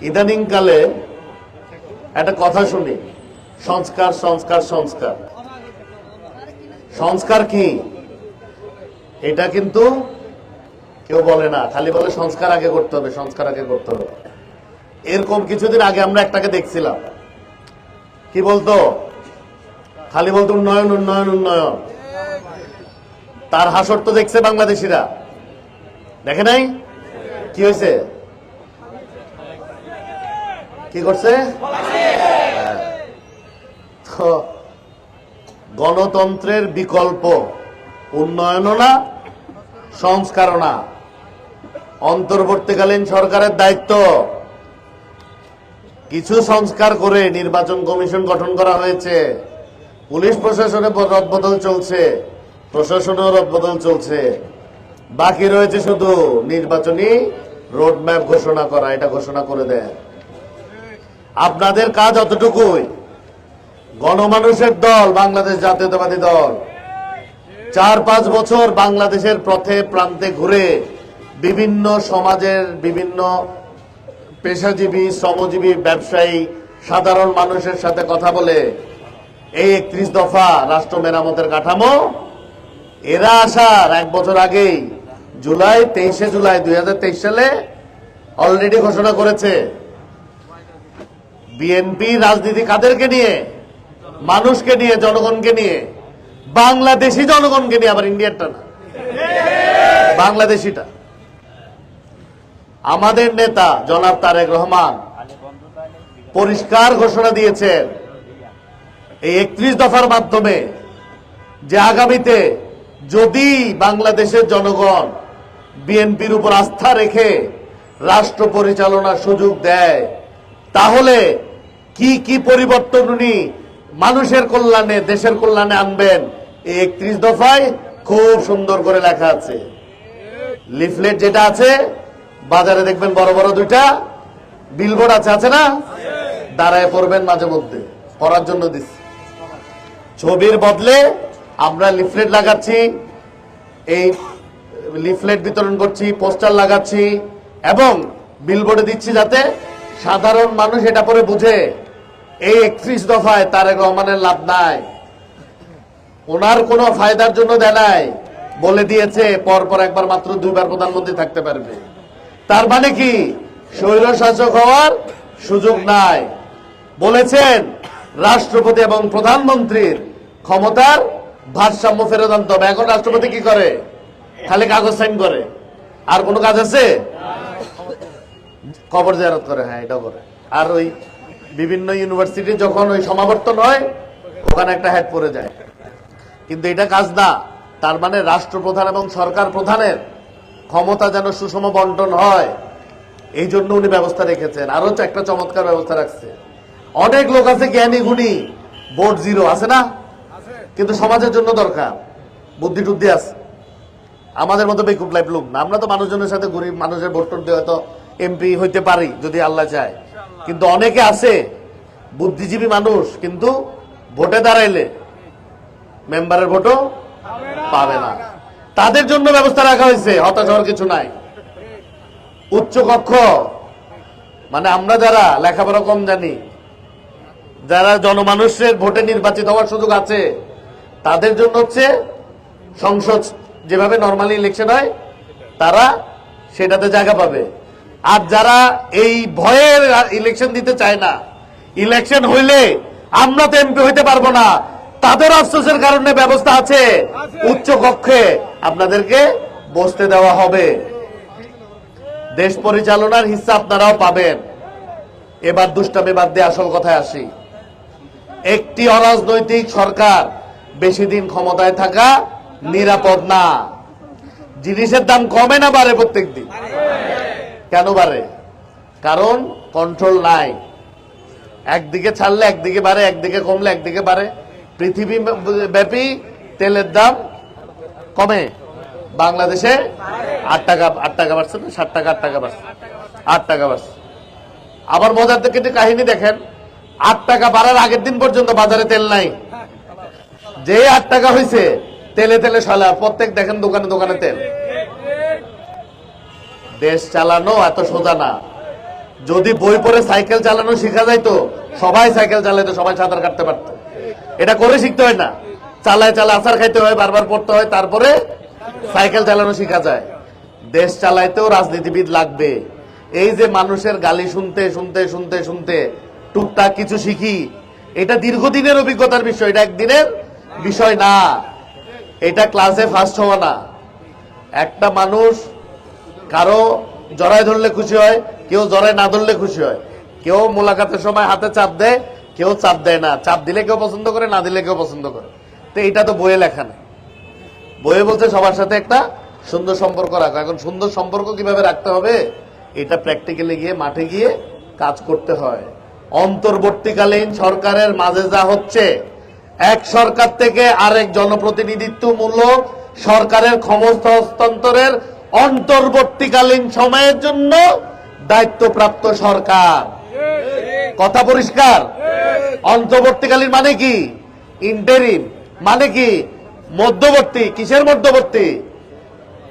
ইদানিংকালে একটা কথা শুনি। সংস্কার সংস্কার সংস্কার। সংস্কার কি? এটা কিন্তু কেউ বলে না, খালি বলে সংস্কার আগে করতে হবে, সংস্কার আগে করতে হবে। এরকম কিছুদিন আগে আমরা একটাকে দেখছিলাম। কি বলতো? খালি বলতো উন্নয়ন উন্নয়ন উন্নয়ন। তার হাসর তো দেখছে বাংলাদেশিরা। দেখে নাই? কি হয়েছে? কি করছে। তো গণতন্ত্রের বিকল্প উন্নয়ন না, সংস্কারও না। অন্তর্বর্তীকালীন সরকারের দায়িত্ব। কিছু সংস্কার করে নির্বাচন কমিশন গঠন করা হয়েছে। পুলিশ প্রশাসনে রদবদল চলছে। প্রশাসনেও রদবদল চলছে। বাকি রয়েছে শুধু নির্বাচনী রোডম্যাপ ঘোষণা করা, এটা ঘোষণা করে দেন আপনাদের কাজ অতটুকুই। গণমানুষের দল, বাংলাদেশ জাতীয়তাবাদী দল। চার পাঁচ বছর বাংলাদেশের পথে, প্রান্তে ঘুরে বিভিন্ন সমাজের বিভিন্ন পেশাজীবী, শ্রমজীবী, ব্যবসায়ী, সাধারণ মানুষের সাথে কথা বলে এই একত্রিশ দফা রাষ্ট্র মেরামতের কাঠামো, এরা আসার এক বছর আগেই জুলাই তেইশে জুলাই দুই হাজার তেইশ সালে অলরেডি ঘোষণা করেছে। বিএনপি রাজনীতি কাদেরকে নিয়ে? মানুষকে নিয়ে, জনগণকে নিয়ে? বাংলাদেশি জনগণকে নিয়ে, আবার ইন্ডিয়ারটা না? বাংলাদেশিটা। আমাদের নেতা জনাব তারেক রহমান পরিষ্কার ঘোষণা দিয়েছেন, এই একত্রিশ দফার মাধ্যমে যে আগামীতে যদি বাংলাদেশের জনগণ বিএনপির উপর আস্থা রেখে রাষ্ট্র পরিচালনার সুযোগ দেয়, তাহলে কি কি পরিবর্তন উনি মানুষের কল্যাণে, দেশের কল্যাণে আনবেন? একত্রিশ দফায় খুব সুন্দর করে লেখা আছে। লিফলেট যেটা আছে, বাজারে দেখবেন বড় বড় দুইটা বিলবোর্ড আছে আছে না? দাঁড়ায় পড়বেন মাঝে মধ্যে। পড়ার জন্য দিচ্ছি। ছবির বদলে আমরা লিফলেট লাগাচ্ছি, এই লিফলেট বিতরণ করছি, পোস্টার লাগাচ্ছি, এবং বিলবোর্ডে দিচ্ছি যাতে সাধারণ মানুষ এটা পরে বুঝে। এই একত্রিশ দফায় তারেক রহমানের লাভ নাই। ওনার কোনো ফায়দার জন্য দেয় নাই। বলে দিয়েছে পর পর একবার মাত্র দুইবার প্রধানমন্ত্রী থাকতে পারবে। তার মানে কি? স্বৈর শাসক হওয়ার সুযোগ নাই। বলেছেন, রাষ্ট্রপতি এবং প্রধানমন্ত্রীর ক্ষমতার ভারসাম্য ফেরত আনতে হবে। এখন রাষ্ট্রপতি কি করে? খালি কাগজ সাইন করে। আর কোনো কাজ আছে? কবর জারত করে হ্যাঁ এটাও করে। আর ওই বিভিন্ন ইউনিভার্সিটি যখন ওই সমাবর্তন হয়, ওখানে একটা হেড পড়ে যায়। কিন্তু এটা কাজ না। তার মানে রাষ্ট্রপ্রধান এবং সরকার প্রধানের ক্ষমতা যেন সুষম বন্টন হয়, এই জন্য উনি ব্যবস্থা রেখেছেন। আরও একটা চমৎকার ব্যবস্থা রাখছে। অনেক লোক আছে জ্ঞানী গুণী ভোট জিরো আছে না? কিন্তু সমাজের জন্য দরকার। বুদ্ধি টুদ্ধি আছে। আমাদের মতো বেকুব লাইফ লোক না। আমরা তো মানুষজনের সাথে গরিব মানুষের ভোট টোট দিয়ে হয়তো এমপি হইতে পারি, যদি আল্লাহ চায়। কিন্তু অনেকে আছে, বুদ্ধিজীবী মানুষ, কিন্তু ভোটে দাঁড়াইলে মেম্বারের ভোটও পাবে না। তাদের জন্য ব্যবস্থা রাখা হয়েছে, হতাশ হওয়ার কিছু নাই। উচ্চ কক্ষ মানে আমরা যারা, লেখাপড়া কম জানি, যারা জনমানুষের ভোটে নির্বাচিত হওয়ার সুযোগ আছে, তাদের জন্য হচ্ছে সংসদ যেভাবে নর্মালি ইলেকশন হয়, তারা সেটাতে জায়গা পাবে। আর যারা এই ভয়ের ইলেকশন দিতে চায় না ইলেকশন হইলে আমরা তো এমপি হইতে পারব না। তাদের আফসোসের কারণে ব্যবস্থা আছে উচ্চ কক্ষে আপনাদেরকে বসতে দেওয়া হবে। দেশ পরিচালনার হিস্সা আপনারাও পাবেন। এবার দুষ্টামি বাদ দিয়ে আসল কথায় আসি। একটি অরাজনৈতিক সরকার বেশি দিন ক্ষমতায় থাকা নিরাপদ না। জিনিসের দাম কমে না বাড়ে প্রত্যেক দিন কেন বাড়ে? কারণ কন্ট্রোল নাই। একদিকে ছাড়লে একদিকে বাড়ে, একদিকে কমলে একদিকে বাড়ে। পৃথিবী ব্যাপী তেলের দাম কমে। বাংলাদেশে আট টাকা আট টাকা বাড়ছে না? ষাট টাকা, আট টাকা বাড়ছে। আট টাকা বাড়ছে। আবার মজার থেকে একটি কাহিনী দেখেন। আট টাকা বাড়ার আগের দিন পর্যন্ত বাজারে তেল নাই। যে আট টাকা হয়েছে তেলে তেলে সলা প্রত্যেক দেখেন দোকানে দোকানে তেল। দেশ চালানো এত সোজা না। যদি বই পড়ে সাইকেল চালানো শেখা যাইতো, সবাই সাইকেল চালাইতো, সবাই সাঁতার কাটতে পারতো। এটা করে শিখতে হয় না। চালায় চালায় আচার খাইতে হয়, বারবার পড়তে হয়, তারপরে সাইকেল চালানো শেখা যায়। দেশ চালাইতেও রাজনীতিবিদ লাগবে। এই যে মানুষের গালি শুনতে শুনতে শুনতে শুনতে টুকটাক কিছু শিখি, এটা দীর্ঘদিনের অভিজ্ঞতার বিষয়, এটা একদিনের বিষয় না। এটা ক্লাসে ফার্স্ট হওয়া না। একটা মানুষ কারও জড়ায় ধরলে খুশি হয়, কেউ জড়ায় না ধরলে খুশি হয়। কেউ মোলাকাতের সময় হাতে চাপ দেয়, কেউ চাপ দেয় না। চাপ দিলে কেউ পছন্দ করে, না দিলে কেউ পছন্দ করে। তো এটা তো বইয়ে লেখা না বইয়ে বলছে সবার সাথে একটা সুন্দর সম্পর্ক রাখো। এখন সুন্দর সম্পর্ক কীভাবে রাখতে হবে? এটা প্র্যাকটিক্যালি গিয়ে মাঠে গিয়ে কাজ করতে হয়। অন্তর্বর্তীকালীন সরকারের মাঝে যা হচ্ছে, এক সরকার থেকে আরেক জনপ্রতিনিধিত্বমূলক সরকারের ক্ষমতা হস্তান্তরের অন্তর্বর্তীকালীন সময়ের জন্য দায়িত্বপ্রাপ্ত সরকার। কথা পরিষ্কার? অন্তর্বর্তীকালীন মানে কি? ইন্টারিম মানে কি? মধ্যবর্তী। কিসের মধ্যবর্তী?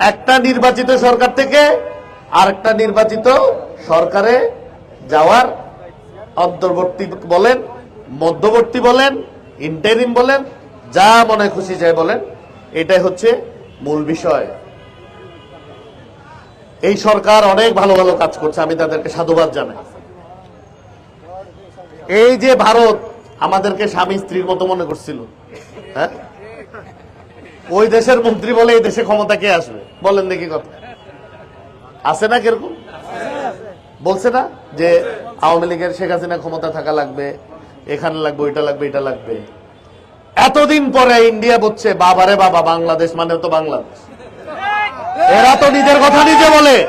একটা নির্বাচিত সরকার থেকে আরেকটা নির্বাচিত সরকারে যাওয়ার অন্তর্বর্তী বলেন, মধ্যবর্তী বলেন ইন্টারিম বলেন, যা মনে খুশি যায় বলেন, এটাই হচ্ছে মূল বিষয়। এই সরকার অনেক ভালো ভালো কাজ করছে, আমি তাদেরকে সাধুবাদ জানাই। এই যে ভারত আমাদেরকে স্বামী স্ত্রীর মতো মনে করছিল হ্যাঁ? ওই দেশের মন্ত্রী বলে এই দেশে ক্ষমতা কে আসবে? বলেন দেখি কথা। আছে না কীরকম? বলছে না যে আওয়ামী লীগের শেখ হাসিনা ক্ষমতা থাকা লাগবে, এখানে লাগবে, ওইটা লাগবে, এটা লাগবে। এতদিন পরে ইন্ডিয়া বলছে, বাবারে বাবা, বাংলাদেশ মানে তো বাংলাদেশ। এরা তো নিজের কথা নিজে বলে।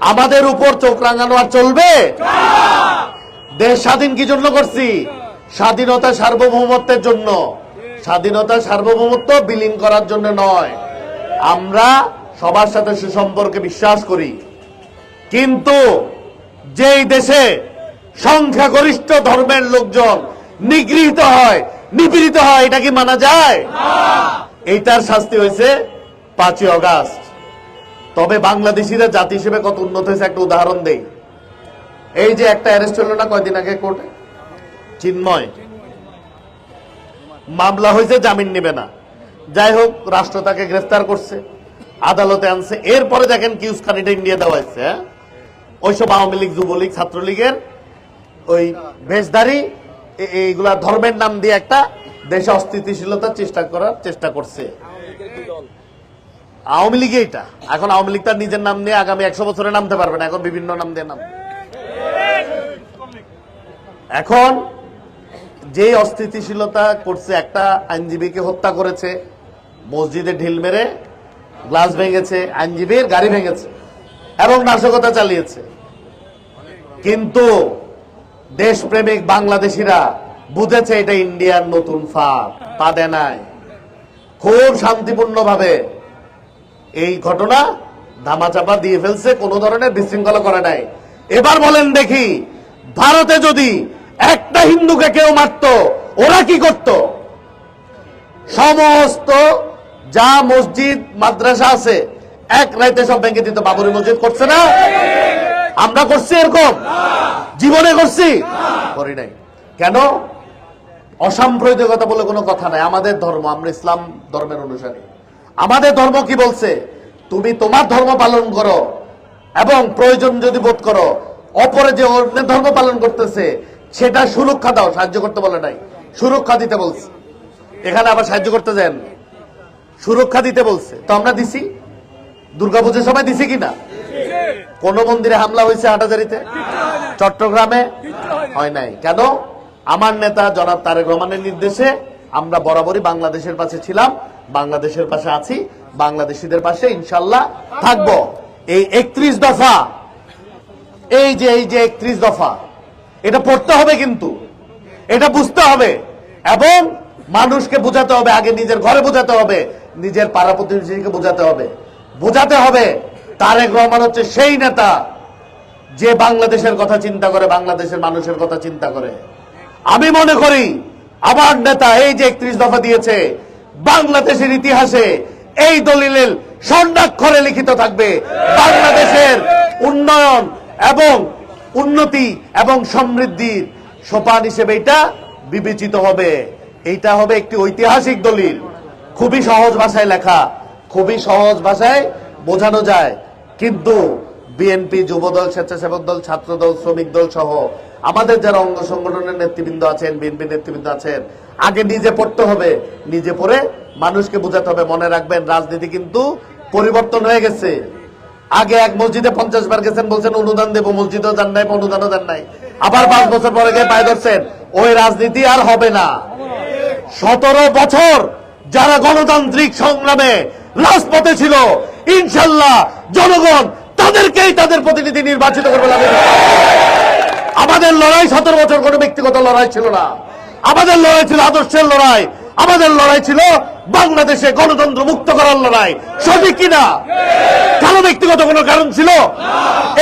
আমাদের উপর চোখ রাঙানো আর চলবে? দেশ স্বাধীন কি জন্য করছি? স্বাধীনতা সার্বভৌমত্বের জন্য। স্বাধীনতা সার্বভৌমত্ব বিলীন করার জন্য নয়। আমরা সবার সাথে সুসম্পর্কে বিশ্বাস করি। কিন্তু যেই দেশে সংখ্যাগরিষ্ঠ ধর্মের লোকজন নিগৃহীত হয় নিপীড়িত হয় এটা কি মানা যায়? এইটার শাস্তি হয়েছে পাঁচই অগাস্ট। তবে বাংলাদেশিরা জাতি হিসেবে কত উন্নত হয়েছে একটা উদাহরণ দেই। এই যে একটা অ্যারেস্ট হলো না কয়দিন আগে কোর্টে? চিন্ময়। মামলা হয়েছে, জামিন নেবে না। যাই হোক, রাষ্ট্র তাকে গ্রেফতার করছে, আদালতে আনছে। এরপরে দেখেন কি উস্কানিটা ইন্ডিয়া দেওয়া হয়েছে হ্যাঁ? ওইসব আওয়ামী লীগ, যুবলীগ, ছাত্রলীগের ওই ভেষধারী এইগুলা ধর্মের নাম দিয়ে একটা দেশে অস্থিতিশীলতার চেষ্টা করার চেষ্টা করছে। আওয়ামী লীগে এটা এখন আওয়ামী লীগ তার নিজের নাম নিয়ে আগামী একশো বছরে নামতে পারবে না, এখন বিভিন্ন নাম দিয়ে নাম। এখন যে অস্থিতিশীলতা করছে, একটা আইনজীবীকে হত্যা করেছে, মসজিদে ঢিল মেরে গ্লাস ভেঙেছে, আইনজীবীর গাড়ি ভেঙেছে এবং নাশকতা চালিয়েছে। কিন্তু দেশপ্রেমিক বাংলাদেশিরা বুঝেছে এটা ইন্ডিয়ার নতুন ফাঁদ দেয় নাই। খুব শান্তিপূর্ণভাবে এই ঘটনা ধামাচাপা দিয়ে ফেলছে, কোনো ধরনের বিশৃঙ্খলা করে নাই। এবার বলেন দেখি, ভারতে যদি একটা হিন্দুকে কেউ মারত, ওরা কি করত? সমস্ত যা মসজিদ, মাদ্রাসা আছে, এক রাইতে সব ভেঙে দিত, বাবরি মসজিদ করছে না? আমরা করছি এরকম? জীবনে করছি? করি নাই। কেন? অসাম্প্রদায়িকতা বলে কোনো কথা নাই। আমাদের ধর্ম, আমরা ইসলাম ধর্মের অনুসারী। আমাদের ধর্ম কি বলছে? তুমি তোমার ধর্ম পালন করো এবং প্রয়োজন যদি বোধ করো, অপরে যে অন্যের ধর্ম পালন করতেছে, সেটা সুরক্ষা দাও, সাহায্য করতে বলে নাই। সুরক্ষা দিতে বলছে। এখানে আবার সাহায্য করতে দেন সুরক্ষা দিতে বলছে। তো আমরা দিছি? দুর্গাপুজোর সময় দিছি কিনা কোন মন্দিরে হামলা হয়েছে হাটাজারিতে? চট্টগ্রামে? হয় নাই। কেন? আমার নেতা জনাব তারেক রহমানের নির্দেশে আমরা বরাবরই বাংলাদেশের পাশে ছিলাম। বাংলাদেশের পাশে আছি, বাংলাদেশিদের পাশে ইনশাল্লাহ থাকব। এই একত্রিশ দফা, এই যে এই যে একত্রিশ দফা, এটা পড়তে হবে কিন্তু, এটা বুঝতে হবে এবং মানুষকে বোঝাতে হবে, আগে নিজের ঘরে বোঝাতে হবে, নিজের পাড়া প্রতিবেশীকে বোঝাতে হবে। বোঝাতে হবে, তারেক রহমান হচ্ছে সেই নেতা যে বাংলাদেশের কথা চিন্তা করে, বাংলাদেশের মানুষের কথা চিন্তা করে। আমি মনে করি, আমার নেতা এই যে একত্রিশ দফা দিয়েছে বাংলাদেশের ইতিহাসে এই দলিলের স্বর্ণাক্ষরে লিখিত থাকবে, বাংলাদেশের উন্নয়ন এবং উন্নতি এবং সমৃদ্ধির সোপান হিসেবে এটা বিবেচিত হবে। এইটা হবে একটি ঐতিহাসিক দলিল। খুবই সহজ ভাষায় লেখা, খুবই সহজ ভাষায় বোঝানো যায়। কিন্তু বিএনপি যুবদল, স্বেচ্ছাসেবক দল ছাত্র দল শ্রমিক দল সহ আমাদের যারা অঙ্গ সংগঠনের নেতৃবৃন্দ আছেন, বিএনপি নেতৃবৃন্দ আছেন, আগে নিজে পড়তে হবে, নিজে পড়ে মানুষকে বোঝাতে হবে, মনে রাখবেন রাজনীতি কিন্তু পরিবর্তন হয়ে গেছে। আগে এক মসজিদে পঞ্চাশ বার গেছেন, বলছেন অনুদান দেবো, মসজিদও দেন নাই, অনুদানও দেন নাই। আবার পাঁচ বছর পরে গিয়ে পায় ধরছেন, ওই রাজনীতি আর হবে না। সতেরো বছর যারা গণতান্ত্রিক সংগ্রামে রাজপথে ছিল, ইনশাল্লাহ জনগণ তাদেরকেই তাদের প্রতিনিধি নির্বাচিত করবে। আমাদের লড়াই সতেরো বছর কোনো ব্যক্তিগত লড়াই ছিল না। আমাদের লড়াই ছিল আদর্শের লড়াই। আমাদের লড়াই ছিল বাংলাদেশে গণতন্ত্র মুক্ত করার লড়াই। সঠিক কিনা কারও ব্যক্তিগত কোনো কারণ ছিল?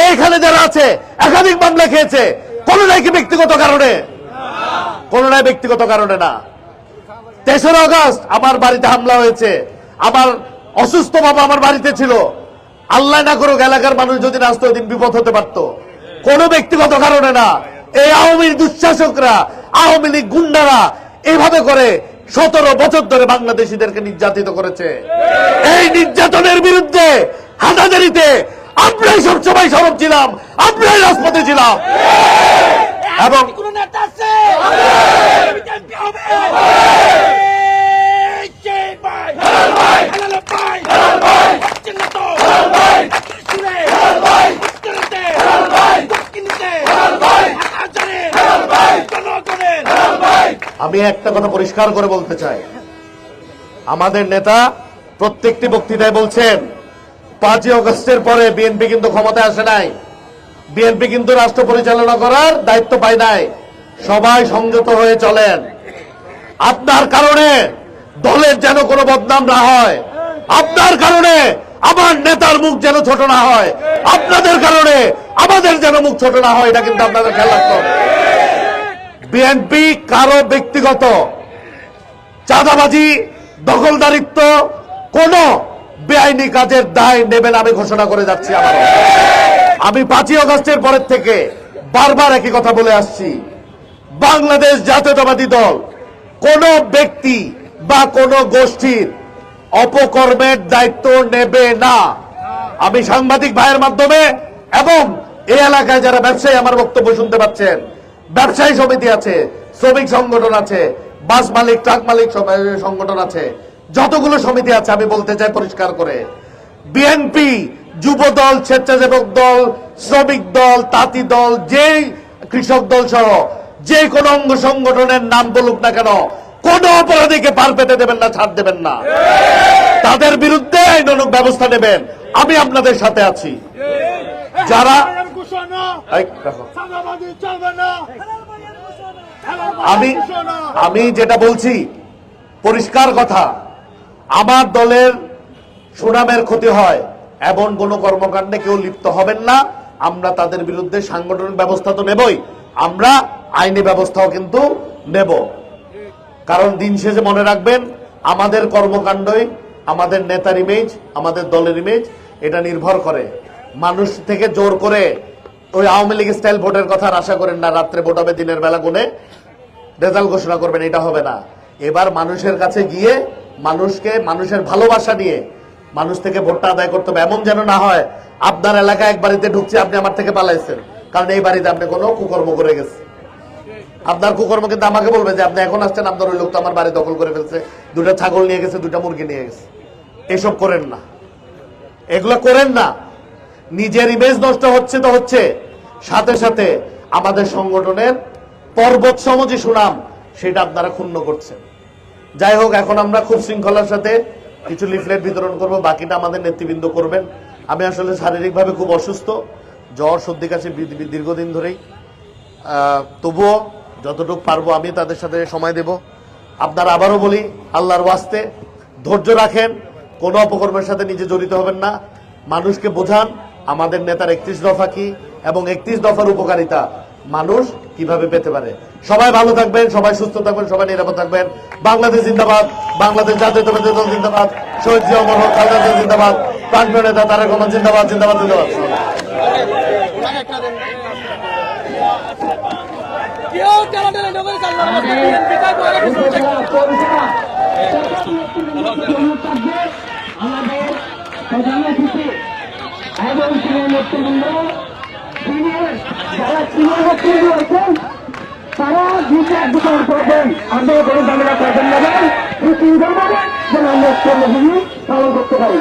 এইখানে যারা আছে, একাধিক মামলা খেয়েছে কোনটাই কি ব্যক্তিগত কারণে? কোনটাই ব্যক্তিগত কারণে না। তেসরা আগস্ট আমার বাড়িতে হামলা হয়েছে। আমার অসুস্থ বাবা আমার বাড়িতে ছিল। আল্লাহ না করুক এলাকার মানুষ যদি আসতো ওই দিন বিপদ হতে পারতো। কোন ব্যক্তিগত কারণে না। এই আওয়ামী দুঃশাসকরা আওয়ামী লীগ গুন্ডারা এইভাবে করে সতেরো বছর ধরে বাংলাদেশিদেরকে নির্যাতিত করেছে। এই নির্যাতনের বিরুদ্ধে হাটাজারিতে আমরাই সবসময় সরব ছিলাম আমরাই রাজপথে ছিলাম। এবং কোন নেতা আছে বিজেপি হবে কে ভাই ভাই হালাল ভাই ভাই হচ্ছে না তো ভাই শুনে ভাই উত্তরতে ভাই দক্ষিণতে ভাই আকাশে ভাই জনগণের ভাই আমি একটা কথা পরিষ্কার করে বলতে চাই। আমাদের নেতা প্রত্যেকটি বক্তৃতায় বলছেন, পাঁচই অগস্টের পরে বিএনপি কিন্তু ক্ষমতায় আসে নাই। বিএনপি কিন্তু রাষ্ট্র পরিচালনা করার দায়িত্ব পায় নাই। সবাই সংযত হয়ে চলেন। আপনার কারণে দলের যেন কোনো বদনাম না হয়। আপনার কারণে আমার নেতার মুখ যেন ছোট না হয়। আপনাদের কারণে আমাদের যেন মুখ ছোট না হয়, এটা কিন্তু আপনাদের খেয়াল রাখতে হবে। বিএনপি কারও ব্যক্তিগত চাঁদাবাজি, দখলদারিত্ব কোন বেআইনি কাজের দায় নেবেন আমি ঘোষণা করে যাচ্ছি আমার আমি পাঁচই অগস্টের পরের থেকে বারবার একই কথা বলে আসছি। বাংলাদেশ জাতীয়তাবাদী দল, কোন ব্যক্তি বা কোন গোষ্ঠীর অপকর্মের দায়িত্ব নেবে না। আমি সাংবাদিক ভাইয়ের মাধ্যমে এবং এই এলাকায় যারা ব্যবসায়ী, আমার বক্তব্য শুনতে পাচ্ছেন ব্যবসায়ী সমিতি আছে, শ্রমিক সংগঠন আছে, বাস মালিক, ট্রাক মালিক সংগঠন আছে। যতগুলো সমিতি আছে, আমি বলতে চাই পরিষ্কার করে। বিএনপি যুব দল স্বেচ্ছাসেবক দল, শ্রমিক দল, তাঁতি দল, যেই কৃষক দল সহ, যে কোনো অঙ্গ সংগঠনের নাম বলুক না কেন, কোন অপরাধীকে পার পেতে দেবেন না, ছাড় দেবেন না। তাদের বিরুদ্ধে আইনানুগ ব্যবস্থা নেবেন। আমি আপনাদের সাথে আছি। যারা ঘোষণা। এই, সাদাবাদী চলবে না। আমি আমি যেটা বলছি পরিষ্কার কথা আমার দলের সুনামের ক্ষতি হয় এমন কোন কর্মকাণ্ডে কেউ লিপ্ত হবেন না। আমরা তাদের বিরুদ্ধে সাংগঠনিক ব্যবস্থা তো নেবই। আমরা আইনি ব্যবস্থাও কিন্তু নেব। কারণ দিন শেষে মনে রাখবেন আমাদের কর্মকাণ্ডই আমাদের নেতার ইমেজ আমাদের দলের ইমেজ এটা নির্ভর করে। মানুষ থেকে জোর করে ওই আওয়ামী লীগ স্টাইল ভোটের কথা আশা করেন না, রাত্রে ভোট হবে, দিনের বেলা গুনে রেজাল্ট ঘোষণা করবেন, এটা হবে না। এবার মানুষের কাছে গিয়ে মানুষকে, মানুষের ভালোবাসা নিয়ে মানুষ থেকে ভোটটা আদায় করতে হবে। এমন যেন না হয়, আপনার এলাকায় এক বাড়িতে ঢুকছে, আপনি আমার থেকে পালাইছেন। কারণ এই বাড়িতে আপনি কোনো কুকর্ম করে গেছে আপনার কুকর্ম কিন্তু আমাকে বলবে যে, আপনি এখন আসছেন, আপনার ওই লোক তো আমার বাড়ি দখল করে ফেলছে দুটা ছাগল নিয়ে গেছে দুটা মুরগি নিয়ে গেছে। এসব করেন না। এগুলো করেন না। নিজের ইমেজ নষ্ট হচ্ছে তো হচ্ছে। সাথে সাথে আমাদের সংগঠনের পর্বত যে সুনাম, সেটা আপনারা ক্ষুণ্ণ করছেন। যাই হোক, এখন আমরা খুব শৃঙ্খলার সাথে কিছু লিফলেট বিতরণ করব, বাকিটা আমাদের নেতৃবৃন্দ করবেন। আমি আসলে শারীরিকভাবে খুব অসুস্থ, জ্বর, সর্দি, কাশি দীর্ঘদিন ধরেই। তবুও যতটুকু পারব আমি তাদের সাথে সময় দেব। আপনারা আবারও বলি, আল্লাহর ওয়াস্তে ধৈর্য রাখেন, কোনো অপকর্মের সাথে নিজে জড়িত হবেন না। মানুষকে বোঝান আমাদের নেতার একত্রিশ দফা কি এবং একত্রিশ দফার উপকারিতা মানুষ কীভাবে পেতে পারে? সবাই ভালো থাকবেন সবাই সুস্থ থাকবেন সবাই নিরাপদ থাকবেন। বাংলাদেশ জিন্দাবাদ বাংলাদেশ জাতীয়তাবাদী দল জিন্দাবাদ শহীদ হক জিন্দাবাদ প্রাণপ্রিয় নেতা তারেক রহমান জিন্দাবাদ জিন্দাবাদ জিন্দাবাদ। আমাদের এবং সিনিয়র নেতৃবৃন্দ যারা সিনিয়র নেতৃবৃন্দ রয়েছেন তারা বিচার বিচার করবেন। আমাদের কোনো ঝামেলা করবেন না সুশৃঙ্খলভাবে যেন আমরা কর্মভূমি পালন করতে পারি।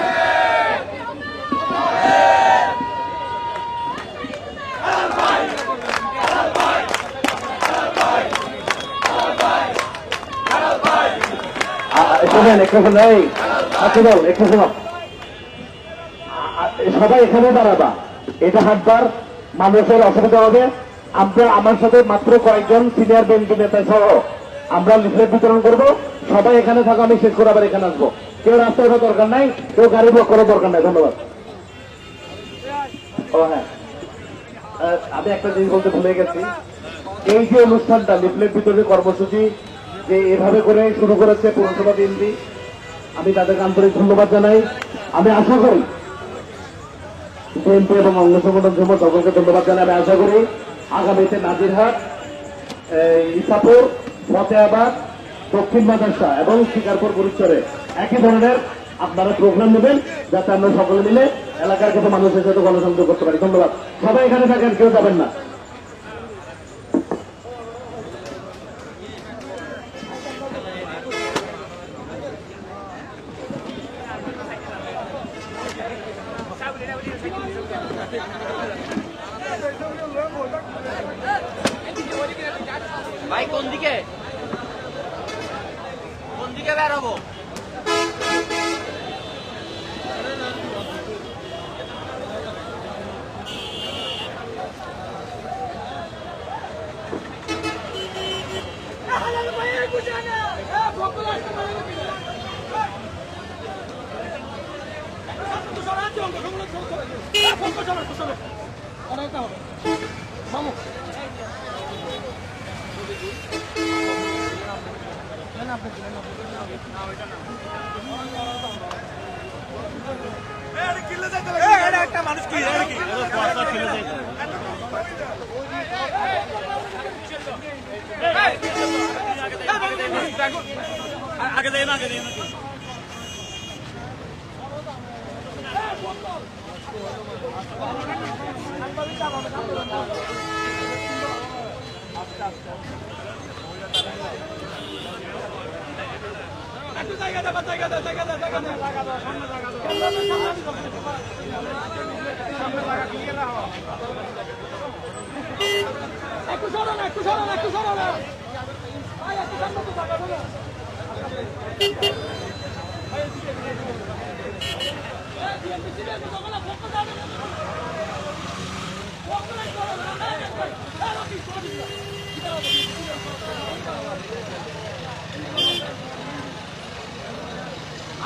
শোনেন একটু শোনেন আচ্ছা বল একটু শোনো সবাই এখানে দাঁড়াবা। এটা হাটবার মানুষের অসুবিধা হবে। আমরা আমার সাথে মাত্র কয়েকজন সিনিয়র বিএনপি নেতা সহ আমরা লিফলেট বিতরণ করব। সবাই এখানে থাকো, আমি শেষ করে আবার এখানে আসব। কেউ রাস্তায় ওঠার দরকার নাই, কেউ গাড়ি ব্লক করার দরকার নাই। ধন্যবাদ। ও হ্যাঁ। আমি একটা জিনিস বলতে ভুলে গেছি। এই যে অনুষ্ঠানটা, লিফলেট বিতরণের কর্মসূচি যে এভাবে করে শুরু করেছে পৌরসভা বিএনপি আমি তাদেরকে আন্তরিক ধন্যবাদ জানাই। আমি আশা করি বিএনপি এবং অঙ্গ সংগঠন সমূহ সকলকে ধন্যবাদ আমি আশা করি আগামীতে নাজিরহাট ইসাপুর, ফতেহাবাদ, দক্ষিণ মাদ্রাসা এবং শিকারপুর গুরুত্বরে একই ধরনের আপনারা প্রোগ্রাম নেবেন যাতে আমরা সকলে মিলে এলাকার কিছু মানুষের সাথে গণসংযোগ করতে পারি। ধন্যবাদ। সবাই এখানে থাকেন, কেউ যাবেন না। ভাই কোন দিকে কোন দিকে বেরোবো একটা মানুষ কি আগে দেয় না আগে দেয় না একটু জায়গা একটু সরো না একটু সরো না একটু সরো না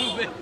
Move it.